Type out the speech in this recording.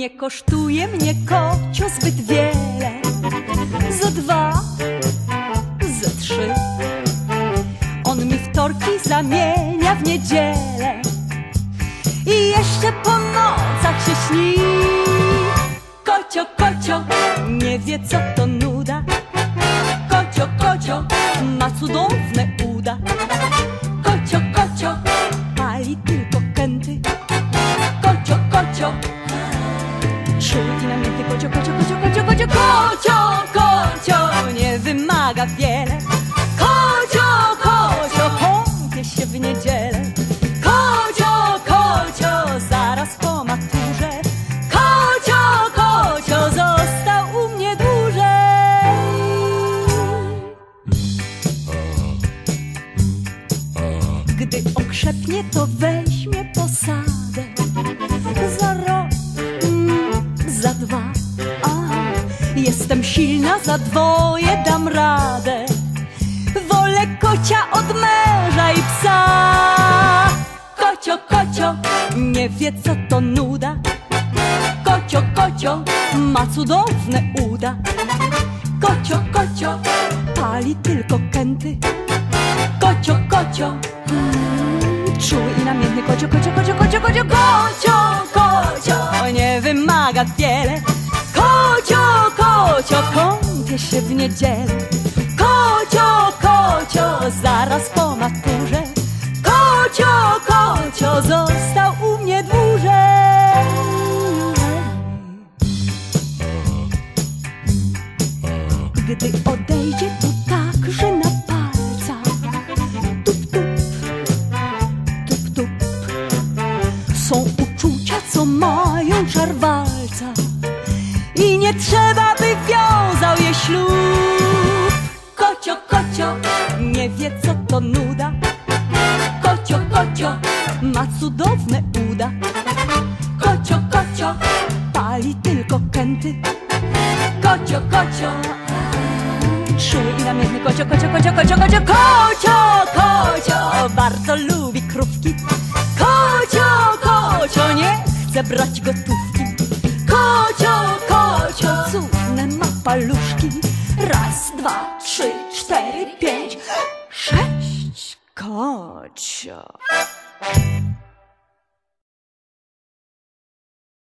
Nie kosztuje mnie kocio zbyt wiele. Za dwa, za trzy. On mi wtorki zamienia w niedzielę. I jeszcze po nocach się śni. Kocio, kocio, nie wie co to nuda. Kocio, kocio, ma cudowne uda. Kocio, kocio, Gdy okrzepnie, to weźmie posadę. Za rok, mm, za dwa a, Jestem silna, za dwoje dam radę. Wolę kocia od męża i psa. Kocio, kocio, nie wie co to nuda. Kocio, kocio, ma cudowne uda. Kocio, kocio, pali tylko kęty Kocio, kocio Czuły i namiętny kocio, kocio, kocio, kocio, kocio, kocio, kocio Nie wymaga wiele. Kocio, kocio, kąpie się w niedzielę. Kocio, kocio, zaraz po maturze. Kocio, kocio, został u mnie dłużej. Gdy odejdzie, to Są uczucia, co mają czar walca. I nie trzeba, by wiązał je ślub. Kocio, kocio, nie wie co to nuda. Kocio, kocio, ma cudowne uda. Kocio, kocio, pali tylko kęty. Kocio, kocio Czuły i namiętny kocio, kocio, kocio, kocio, kocio, kocio, nie chce brać gotówki. Kocio, kocio, cudne ma paluszki. Raz, dwa, trzy, cztery, pięć, sześć Kocio